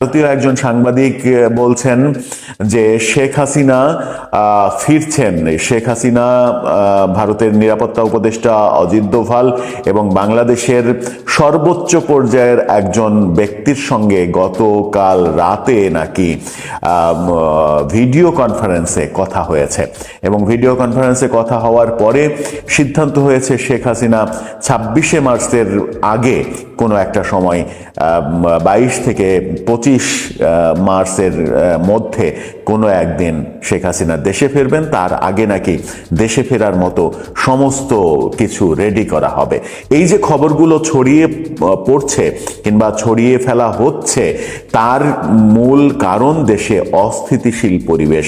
ভারতীয় একজন সাংবাদিক বলছেন যে শেখ হাসিনা ফিরছেন। শেখ হাসিনা ভারতের নিরাপত্তা উপদেষ্টা অজিত দোভাল এবং বাংলাদেশের সর্বোচ্চ পর্যায়ের একজন ব্যক্তির সঙ্গে গতকাল রাতে নাকি ভিডিও কনফারেন্সে কথা হয়েছে। এবং ভিডিও কনফারেন্সে কথা হওয়ার পরে সিদ্ধান্ত হয়েছে শেখ হাসিনা ছাব্বিশে মার্চের আগে কোনো একটা সময় বাইশ থেকে পঁচিশ মার্চের মধ্যে কোনো একদিন শেখ হাসিনা দেশে ফিরবেন, তার আগে নাকি দেশে ফেরার মতো সমস্ত কিছু রেডি করা হবে। এই যে খবরগুলো ছড়িয়ে পড়ছে কিংবা ছড়িয়ে ফেলা হচ্ছে, তার মূল কারণ দেশে অস্থিতিশীল পরিবেশ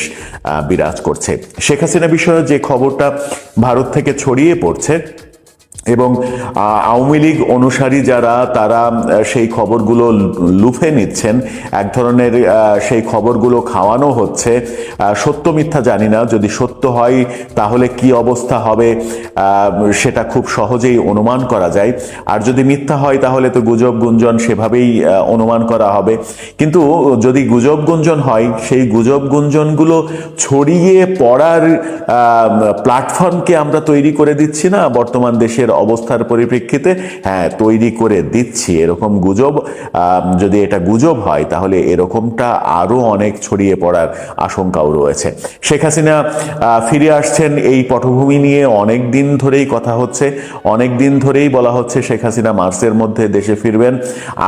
বিরাজ করছে। শেখ হাসিনা বিষয়ে যে খবরটা ভারত থেকে ছড়িয়ে পড়ছে এবং আওয়ামী লীগ অনুসারী যারা, তারা সেই খবরগুলো লুফে নিচ্ছেন। এক ধরনের সেই খবরগুলো খাওয়ানো হচ্ছে। সত্য মিথ্যা জানি না। যদি সত্য হয়, তাহলে কি অবস্থা হবে সেটা খুব সহজেই অনুমান করা যায়। আর যদি মিথ্যা হয়, তাহলে তো গুজব গুঞ্জন সেভাবেই অনুমান করা হবে। কিন্তু যদি গুজব গুঞ্জন হয়, সেই গুজব গুঞ্জনগুলো ছড়িয়ে পড়ার প্ল্যাটফর্মকে আমরা তৈরি করে দিচ্ছি না? বর্তমান দেশের অবস্থার পরিপ্রেক্ষিতে হ্যাঁ তৈরি করে দিচ্ছি এরকম গুজব। যদি এটা গুজব হয়, তাহলে এরকমটা আরও অনেক ছড়িয়ে পড়ার আশঙ্কাও রয়েছে। শেখ হাসিনা ফিরে আসছেন এই পটভূমি নিয়ে। অনেক দিন ধরেই কথা হচ্ছে, অনেক দিন ধরেই বলা হচ্ছে শেখ হাসিনা মার্চের মধ্যে দেশে ফিরবেন।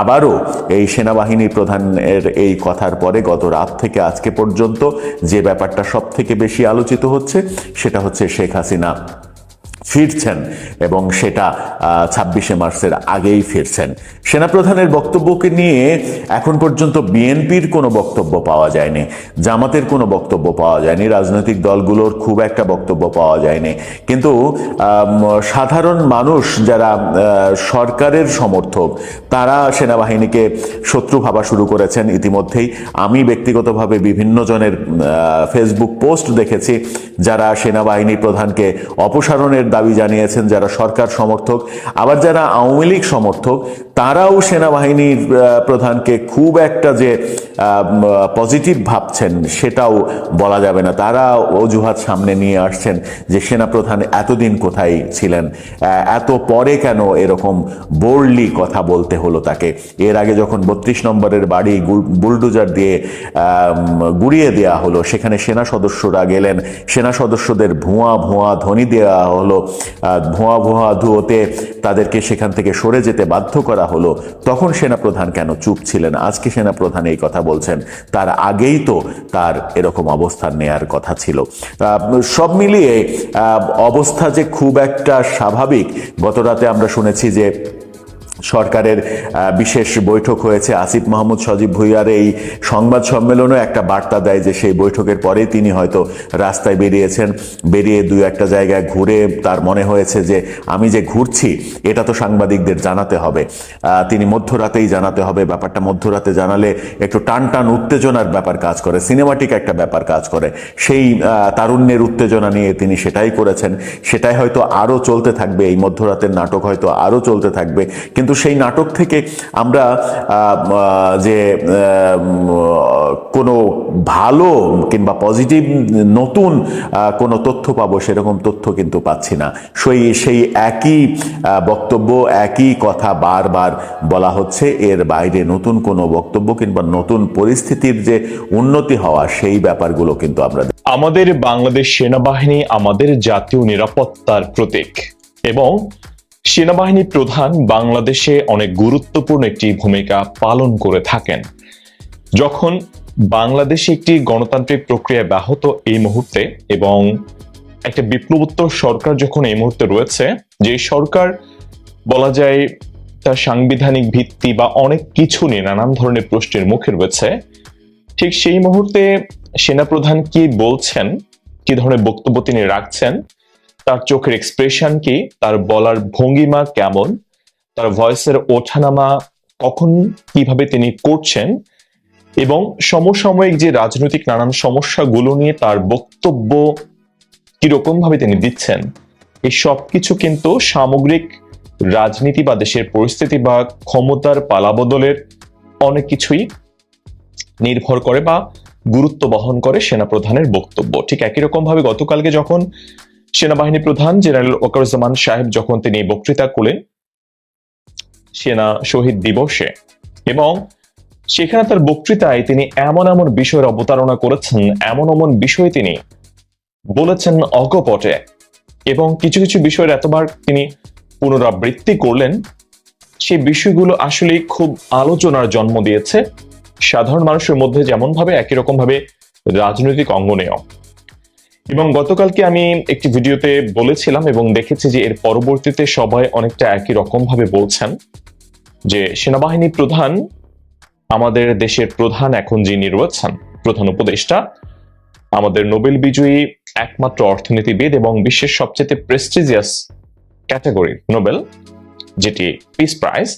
আবারও এই সেনাবাহিনী প্রধানের এই কথার পরে গত রাত থেকে আজকে পর্যন্ত যে ব্যাপারটা সব থেকে বেশি আলোচিত হচ্ছে, সেটা হচ্ছে শেখ হাসিনা। ফিরছেন এবং সেটা ছাব্বিশে মার্চের আগেই ফিরছেন। সেনাপ্রধানের বক্তব্যকে নিয়ে এখন পর্যন্ত বিএনপির কোনো বক্তব্য পাওয়া যায়নি, জামাতের কোনো বক্তব্য পাওয়া যায়নি, রাজনৈতিক দলগুলোর খুব একটা বক্তব্য পাওয়া যায়নি। কিন্তু সাধারণ মানুষ যারা সরকারের সমর্থক, তারা সেনাবাহিনীকে শত্রু ভাবা শুরু করেছেন ইতিমধ্যেই। আমি ব্যক্তিগতভাবে বিভিন্ন জনের ফেসবুক পোস্ট দেখেছি, যারা সেনাবাহিনী প্রধানকে অপসারণের দাবি জানিয়েছেন যারা সরকার সমর্থক, আবার যারা আওয়ামী লীগ সমর্থক, তারাও সেনাবাহিনীর প্রধানকে খুব একটা যে পজিটিভ ভাবছেন, সেটাও বলা যাবে না। তারা অজুহাত সামনে নিয়ে আসছেন যে সেনাপ্রধান এতদিন কোথায় ছিলেন? এত পরে কেন এরকম বোল্ডলি কথা বলতে হলো তাকে? এর আগে যখন বত্রিশ নম্বরের বাড়ি বুলডোজার দিয়ে গুড়িয়ে দেওয়া হলো, সেখানে সেনা সদস্যরা গেলেন। সেনা সদস্যদের ভুয়া ভুয়া ধ্বনি দেওয়া হলো। ভুয়া ভুয়া ধুয়োতে তাদেরকে সেখান থেকে সরে যেতে বাধ্য করা হলো। তখন সেনাপ্রধান কেন চুপ ছিলেন? আজকে সেনাপ্রধান এই কথা বলছেন। তার আগেই তো তার এরকম অবস্থান নেয়ার কথা ছিল। সব মিলিয়ে অবস্থা যে খুব একটা স্বাভাবিক, গতরাতে আমরা শুনেছি যে সরকারের বিশেষ বৈঠক হয়েছে। আসিফ মাহমুদ, সজীব ভুইয়ার এই সংবাদ সম্মেলনও একটা বার্তা দেয় যে সেই বৈঠকের পরেই তিনি হয়তো রাস্তায় বেরিয়েছেন। বেরিয়ে দু একটা জায়গায় ঘুরে তার মনে হয়েছে যে, আমি যে ঘুরছি, এটা তো সাংবাদিকদের জানাতে হবে। তিনি মধ্যরাতেই জানাতে হবে। ব্যাপারটা মধ্যরাতে জানালে একটু টান টান উত্তেজনার ব্যাপার কাজ করে, সিনেমাটিক একটা ব্যাপার কাজ করে। সেই তারুণ্যের উত্তেজনা নিয়ে তিনি সেটাই করেছেন। সেটাই হয়তো আরও চলতে থাকবে। এই মধ্যরাতের নাটক হয়তো আরও চলতে থাকবে। কিন্তু সেই নাটক থেকে আমরা যে কোনো ভালো কিংবা পজিটিভ নতুন কোনো তথ্য পাবো সেরকম তথ্য কিন্তু পাচ্ছি না। সেই সেই একই বক্তব্য, একই কথা বারবার বলা হচ্ছে। এর বাইরে নতুন কোনো বক্তব্য কিংবা নতুন পরিস্থিতির যে উন্নতি হওয়া, সেই ব্যাপারগুলো কিন্তু আমরা আমাদের বাংলাদেশ সেনাবাহিনী আমাদের জাতীয় নিরাপত্তার প্রতীক এবং সেনাবাহিনী প্রধান বাংলাদেশে অনেক গুরুত্বপূর্ণ একটি ভূমিকা পালন করে থাকেন। যখন বাংলাদেশে একটি গণতান্ত্রিক প্রক্রিয়া ব্যাহত এই মুহূর্তে এবং একটা বিপ্লবোত্তর সরকার যখন এই মুহূর্তে রয়েছে, যে সরকার বলা যায় তার সাংবিধানিক ভিত্তি বা অনেক কিছু নিয়ে নানান ধরনের প্রশ্নের মুখে রয়েছে, ঠিক সেই মুহূর্তে সেনাপ্রধান কি বলছেন, কি ধরনের বক্তব্য তিনি রাখছেন তার চোখের এক্সপ্রেশন কি? তার বলার ভঙ্গিমা কেমন? তার ভয়েসের ওঠানামা কখন কীভাবে তিনি করছেন? এবং সমসাময়িক যে রাজনৈতিক নানান সমস্যাগুলো নিয়ে তার বক্তব্য কীরকম ভাবে তিনি দিচ্ছেন এই সব কিছু কিন্তু সামগ্রিক রাজনীতি বা দেশের পরিস্থিতি বা ক্ষমতার পালাবদলের অনেক কিছুই নির্ভর করে বা গুরুত্ব বহন করে সেনাপ্রধানের বক্তব্য। ঠিক একই রকম ভাবে গতকালকে যখন সেনাবাহিনী প্রধান জেনারেল ওকারুজ্জামান সাহেব যখন তিনি বক্তৃতা করলেন, সেনা শহীদ দিবসে, এবং সেখানে তার বক্তৃতায় তিনি এমন এমন বিষয়ের অবতারণা করেছেন, এমন এমন বিষয় তিনি বলেছেন অকপটে, এবং কিছু কিছু বিষয়ের এতবার তিনি পুনরাবৃত্তি করলেন। সেই বিষয়গুলো আসলে খুব আলোচনার জন্ম দিয়েছে। সাধারণ মানুষের মধ্যে যেমন ভাবে একই রকম ভাবে রাজনৈতিক অঙ্গনেও। এবং গতকালকে আমি একটি ভিডিওতে বলেছিলাম এবং দেখেছি যে এর পরবর্তীতে সবাই অনেকটা একই রকম ভাবে বলছেন যে সেনাবাহিনী প্রধান আমাদের দেশের প্রধান এখন যিনি রয়েছেন, প্রধান উপদেষ্টা, আমাদের নোবেল বিজয়ী একমাত্র অর্থনীতিবিদ এবং বিশ্বের সবচেয়ে প্রেস্টিজিয়াস ক্যাটাগরি নোবেল, যেটি পিস প্রাইজ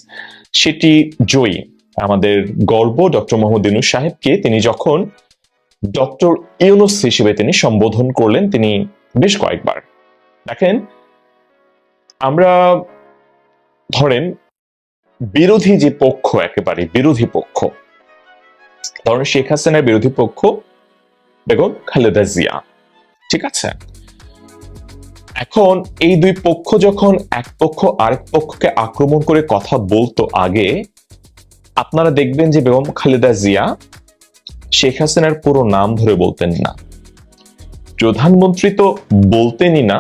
সেটি জয়ী। আমাদের গর্ব ডক্টর মোহাম্মদ সাহেবকে তিনি যখন ডক্টর ইউনুস হিসেবে তিনি সম্বোধন করলেন তিনি বেশ কয়েকবার। দেখেন, আমরা ধরেন বিরোধী যে পক্ষ, একেবারে বিরোধী পক্ষ, ধরেন শেখ হাসিনার বিরোধী পক্ষ, বেগম খালেদা জিয়া, ঠিক আছে? এখন এই দুই পক্ষ যখন এক পক্ষ আরেক পক্ষকে আক্রমণ করে কথা বলতো আগে, আপনারা দেখবেন যে বেগম খালেদা জিয়া শেখ হাসিনার পুরো নাম ধরে বলতেন না। প্রধানমন্ত্রী তো বলতেনই না,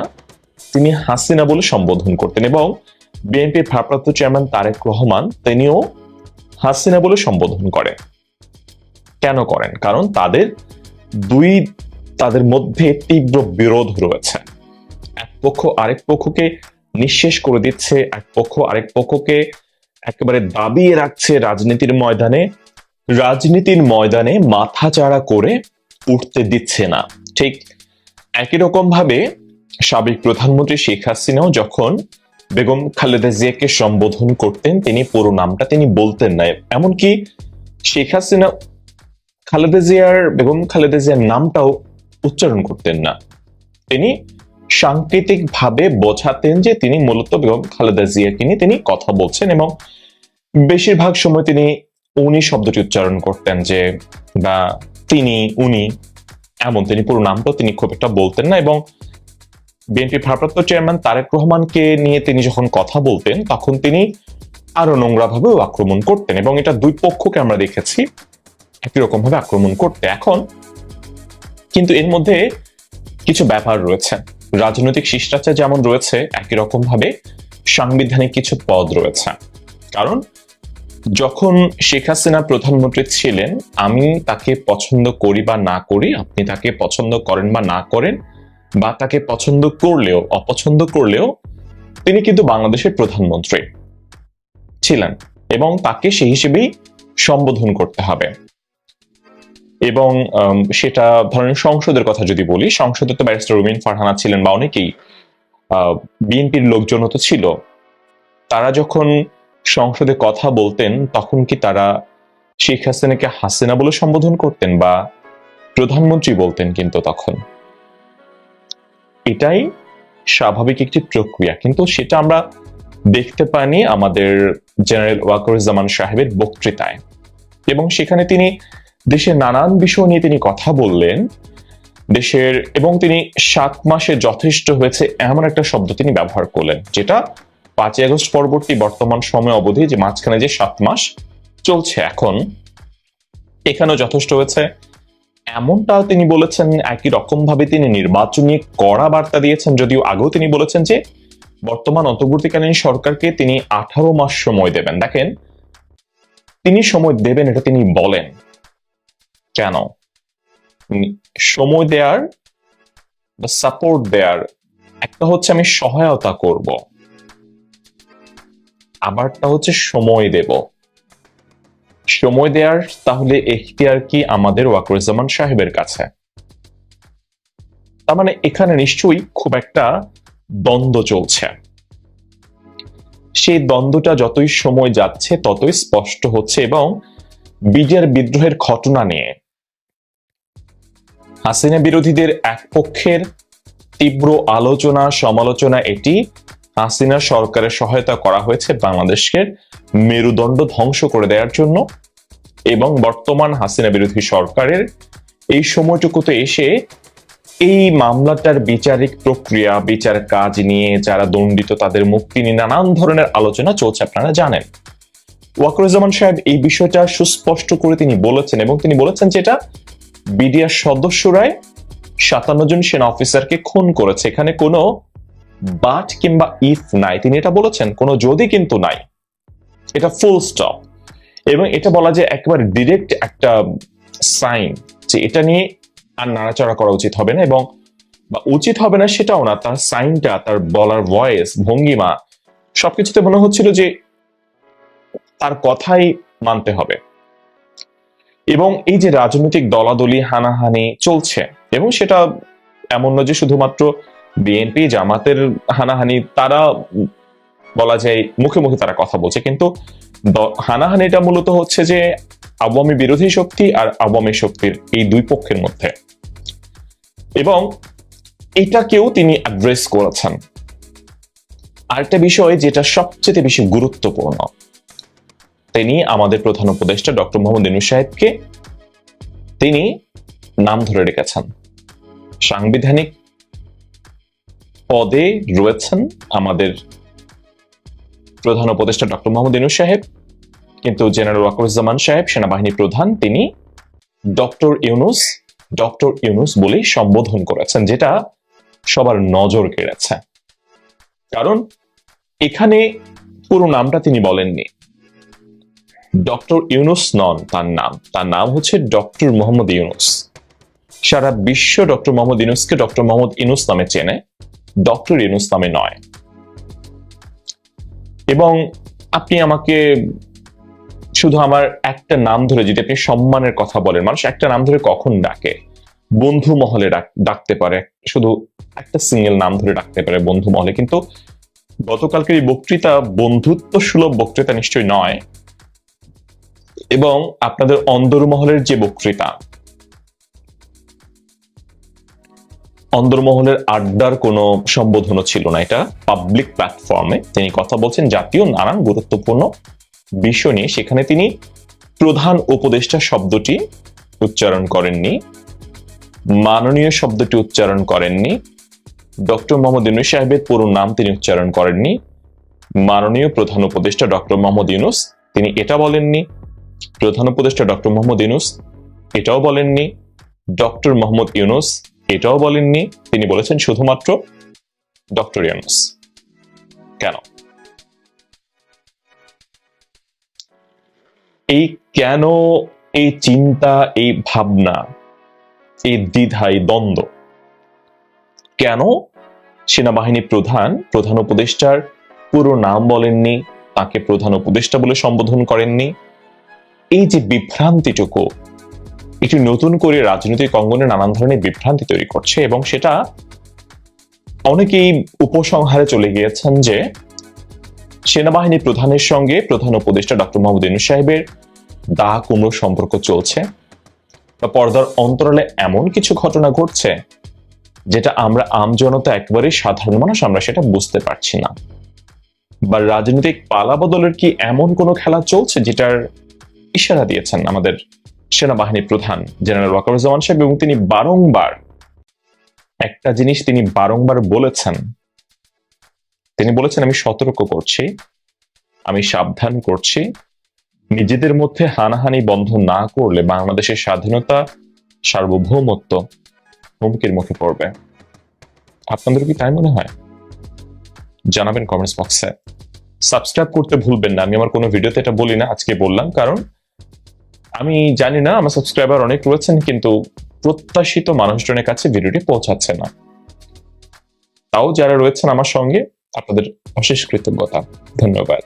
তিনি হাসিনা বলে সম্বোধন করতেন এবং বিএনপির ভারপ্রাপ্ত চেয়ারম্যান তারেক রহমান তিনিও হাসিনা বলে সম্বোধন করেন। কেন করেন? কারণ তাদের দুই, তাদের মধ্যে তীব্র বিরোধ রয়েছে। এক পক্ষ আরেক পক্ষকে নিঃশেষ করে দিচ্ছে, এক পক্ষ আরেক পক্ষকে একেবারে দাবিয়ে রাখছে রাজনীতির ময়দানে। রাজনীতির ময়দানে মাথা চাড়া করে উঠতে দিচ্ছে না। ঠিক একই রকম ভাবে সাবেক প্রধানমন্ত্রী শেখ হাসিনাও যখন বেগম খালেদা জিয়াকে সম্বোধন করতেন, তিনি পুরো নামটা তিনি বলতেন না। এমনকি শেখ হাসিনা, খালেদা জিয়ার, বেগম খালেদা জিয়ার নামটাও উচ্চারণ করতেন না। তিনি সাংকেতিক ভাবে বোঝাতেন যে তিনি মূলত বেগম খালেদা জিয়াকে নিয়ে তিনি কথা বলছেন এবং বেশিরভাগ সময় তিনি উনি শব্দটি উচ্চারণ করতেন যে, বা তিনি, উনি, এমন তিনি পুরো নামটাও তিনি খুব একটা বলতেন না এবং বিএনপি ভারপ্রাপ্ত চেয়ারম্যান তারেক রহমানকে নিয়ে তিনি যখন কথা বলতেন, তখন তিনি আরও নোংরা ভাবেও আক্রমণ করতেন এবং এটা দুই পক্ষকে আমরা দেখেছি একই রকম ভাবে আক্রমণ করতে এখন। কিন্তু এর মধ্যে কিছু ব্যাপার রয়েছে। রাজনৈতিক শিষ্টাচার যেমন রয়েছে, একই রকম ভাবে সাংবিধানিক কিছু পদ রয়েছে। কারণ যখন শেখ হাসিনা প্রধানমন্ত্রী ছিলেন, আমি তাকে পছন্দ করি বা না করি, আপনি তাকে পছন্দ করেন বা না করেন, বা তাকে পছন্দ করলেও, অপছন্দ করলেও, তিনি কিন্তু বাংলাদেশের প্রধানমন্ত্রী ছিলেন এবং তাকে সেই হিসেবেই সম্বোধন করতে হবে। এবং সেটা ধরেন সংসদের কথা যদি বলি, সংসদে তো ব্যারিস্টার রুমিন ফারহানা ছিলেন বা অনেকেই বিএনপির লোকজন তো ছিল, তারা যখন সংসদে কথা বলতেন, তখন কি তারা শেখ হাসিনাকে হাসিনা বলে সম্বোধন করতেন বা প্রধানমন্ত্রী বলতেন কিন্তু তখন? এটাই স্বাভাবিক একটি প্রক্রিয়া। কিন্তু সেটা আমরা দেখতে পাইনি আমাদের জেনারেল ওয়াকরুজ্জামান সাহেবের বক্তৃতায়। এবং সেখানে তিনি দেশের নানান বিষয় নিয়ে তিনি কথা বললেন। দেশের, এবং তিনি সাত মাসে যথেষ্ট হয়েছে এমন একটা শব্দ তিনি ব্যবহার করলেন, যেটা পাঁচই আগস্ট পরবর্তী বর্তমান সময় অবধি যে মাঝখানে যে সাত মাস চলছে এখন, এখানেও যথেষ্ট হয়েছে। এমনটাও তিনি বলেছেন, একই রকম ভাবে তিনি নির্বাচনী কড়া বার্তা দিয়েছেন, যদিও আগেও তিনি বলেছেন যে বর্তমান অন্তর্বর্তীকালীন সরকারকে তিনি আঠারো মাস সময় দেবেন। দেখেন, তিনি সময় দেবেন এটা তিনি বলেন। কেন? সময় দেয়ার বা সাপোর্ট দেয়ার একটা হচ্ছে আমি সহায়তা করব। আবারটা হচ্ছে সময় দেব। সময় দেওয়ার তাহলে এখতিয়ার কি আমাদের ওয়াকরুজ্জামান সাহেবের কাছে? তার মানে এখানে নিশ্চয়ই খুব একটা দ্বন্দ্ব চলছে। সেই দ্বন্দ্বটা যতই সময় যাচ্ছে, ততই স্পষ্ট হচ্ছে এবং বিডিআর বিদ্রোহের ঘটনা নিয়ে। হাসিনা বিরোধীদের এক পক্ষের তীব্র আলোচনা, সমালোচনা এটি হাসিনা সরকারের সহায়তা করা হয়েছে বাংলাদেশকে মেরুদণ্ড ধ্বংস করে দেওয়ার জন্য এবং বর্তমান হাসিনা বিরোধী সরকারের এই সময়টুকুতে এসে এই মামলাটার বিচারিক প্রক্রিয়া, বিচার কাজ নিয়ে যারা দণ্ডিত তাদের মুক্তি নিয়ে নানান ধরনের আলোচনা চলছে, আপনারা জানেন। ওয়াকরুজ্জামান সাহেব এই বিষয়টা সুস্পষ্ট করে তিনি বলেছেন এবং তিনি বলেছেন যে এটা বিডিআর সদস্যরাই সাতান্ন জন সেনা অফিসারকে খুন করেছে। এখানে কোনো বাট কিংবা ইফ নাই, তিনি এটা বলেছেন, কোনো যদি কিন্তু নাই। এটা ফুল স্টপ এবং এটা বলা যে একেবারে ডিরেক্ট একটা সাইন যে এটা নিয়ে আর নাড়াচাড়া করা উচিত হবে না এবং বা উচিত হবে না সেটাও না, তার সাইনটা তার বলার ভয়েস ভঙ্গিমা, সবকিছুতে মনে হচ্ছিল যে তার কথাই মানতে হবে। এবং এই যে রাজনৈতিক দলাদলি, হানাহানি চলছে, এবং সেটা এমন নয় যে শুধুমাত্র বিএনপি জামাতের হানাহানি, তারা বলা যায় মুখে মুখে তারা কথা বলছে। কিন্তু হানাহানিটা মূলত হচ্ছে যে আওয়ামী বিরোধী শক্তি আর আওয়ামী শক্তির এই দুই পক্ষের মধ্যে। এবং এটাকেও তিনি অ্যাড্রেস করেছেন। আরেকটা বিষয় যেটা সবচেয়ে বেশি গুরুত্বপূর্ণ, তিনি আমাদের প্রধান উপদেষ্টা ডক্টর মোহাম্মদ ইনু সাহেবকে তিনি নাম ধরে রেখেছেন। সাংবিধানিক পদে রয়েছেন আমাদের প্রধান উপদেষ্টা ডক্টর মোহাম্মদ ইনু সাহেব, কিন্তু জেনারেল ওয়াকরুজ্জামান সাহেব সেনাবাহিনী প্রধান, তিনি ডক্টর ইউনুস ডক্টর ইউনুস বলেই সম্বোধন করেছেন, যেটা সবার নজর কেড়েছে। কারণ এখানে পুরো নামটা তিনি বলেননি। ডক্টর ইউনুস নন তার নাম। তার নাম হচ্ছে ডক্টর মোহাম্মদ ইউনুস। সারা বিশ্ব ডক্টর মোহাম্মদ ইউনুসকে ডক্টর মোহাম্মদ ইউনুস নামে চেনে। ডক্টর ইউনুস নামে নয়। এবং আপনি আমাকে শুধু আমার একটা নাম ধরে যদি আপনি সম্মানের কথা বলেন, মানুষ একটা নাম ধরে কখন ডাকে? বন্ধু মহলে ডাকতে পারে, শুধু একটা সিঙ্গেল নাম ধরে ডাকতে পারে বন্ধু মহলে, কিন্তু গতকালকের এই বক্তৃতা বন্ধুত্ব সুলভ বক্তৃতা নিশ্চয়ই নয়। এবং আপনাদের অন্দরমহলের যে বক্তৃতা অন্দরমহলের আড্ডার কোনো সম্বোধনও ছিল না এটা। পাবলিক প্ল্যাটফর্মে তিনি কথা বলছেন, জাতীয় নানান গুরুত্বপূর্ণ বিষয় নিয়ে। সেখানে তিনি প্রধান উপদেষ্টা শব্দটি উচ্চারণ করেননি, মাননীয় শব্দটি উচ্চারণ করেননি, ডক্টর মোহাম্মদ ইউনুস সাহেবের পুরো নাম তিনি উচ্চারণ করেননি, মাননীয় প্রধান উপদেষ্টা ডক্টর মোহাম্মদ ইউনুস তিনি এটা বলেননি, প্রধান উপদেষ্টা ডক্টর মোহাম্মদ ইউনুস এটাও বলেননি, ডক্টর মোহাম্মদ ইউনুস এটাও বলেননি। তিনি বলেছেন শুধুমাত্র ডক্টর কেন? এই কেন এই চিন্তা, এই ভাবনা, এই দ্বিধা, এই দ্বন্দ্ব, কেন সেনাবাহিনী প্রধান প্রধান উপদেষ্টার পুরো নাম বলেননি, তাকে প্রধান উপদেষ্টা বলে সম্বোধন করেননি? এই যে বিভ্রান্তিটুকু এটি নতুন করে রাজনৈতিক অঙ্গনে নানান ধরনের বিভ্রান্তি তৈরি করছে এবং সেটা অনেকেই উপসংহারে চলে গিয়েছেন যে সেনাবাহিনী প্রধানের সঙ্গে প্রধান উপদেষ্টা ডক্টর মোহাম্মদ ইউনুস সাহেবের দা কুমড়ো সম্পর্ক চলছে বা পর্দার অন্তরালে এমন কিছু ঘটনা ঘটছে যেটা আমরা আমজনতা একবারে সাধারণ মানুষ, আমরা সেটা বুঝতে পারছি না। বা রাজনৈতিক পালা বদলের কি এমন কোনো খেলা চলছে যেটার ইশারা দিয়েছেন আমাদের সেনাবাহিনী প্রধান, জেনারেল ওয়াকারুজ্জামান সাহেব এবং তিনি বারংবার, একটা জিনিস তিনি বারংবার বলেছেন। তিনি বলেছেন, আমি সতর্ক করছি, আমি সাবধান করছি, নিজেদের মধ্যে হানাহানি বন্ধ না করলে বাংলাদেশের স্বাধীনতা সার্বভৌমত্ব হুমকির মুখে পড়বে। আপনাদের কি তাই মনে হয়? জানাবেন কমেন্টস বক্সে। সাবস্ক্রাইব করতে ভুলবেন না। আমি আমার কোনো ভিডিওতে এটা বলি না, আজকে বললাম, কারণ আমি জানি না, আমার সাবস্ক্রাইবার অনেক রয়েছেন, কিন্তু প্রত্যাশিত মানুষজনের কাছে ভিডিওটি পৌঁছাচ্ছে না। তাও যারা রয়েছেন আমার সঙ্গে, আপনাদের অশেষ কৃতজ্ঞতা। ধন্যবাদ।